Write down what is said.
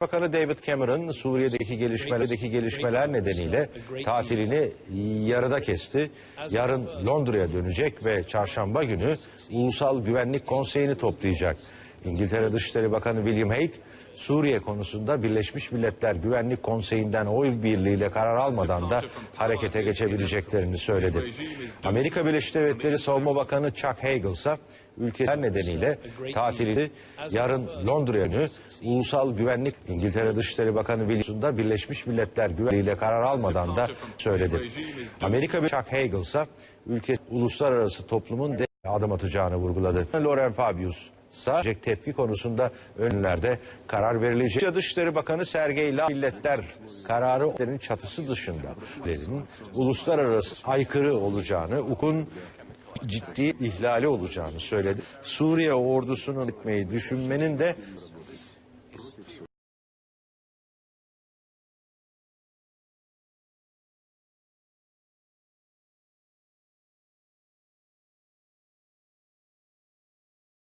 Bakanı David Cameron Suriye'deki gelişmelerdeki gelişmeler nedeniyle tatilini yarıda kesti. Yarın Londra'ya dönecek ve çarşamba günü Ulusal Güvenlik Konseyi'ni toplayacak. İngiltere Dışişleri Bakanı William Hague Suriye konusunda Birleşmiş Milletler Güvenlik Konseyi'nden oy birliğiyle karar almadan da harekete geçebileceklerini söyledi. Amerika Birleşik Devletleri Savunma Bakanı Chuck Hagel ise ülkeler nedeniyle tatilini yarın Londra'ya Ulusal Güvenlik İngiltere Dışişleri Bakanı Williams'ın Birleşmiş Milletler Güvenliğiyle karar almadan da söyledi. Amerika bir Chuck Hagel ise ülke uluslararası toplumun de adım atacağını vurguladı. Loren Fabius ise tepki konusunda önlerde karar verilecek. Dışişleri Bakanı Sergey Lavrov milletler kararı çatısı dışında uluslararası aykırı olacağını, hukukun ciddi ihlali olacağını söyledi. Suriye ordusunun gitmeyi düşünmenin de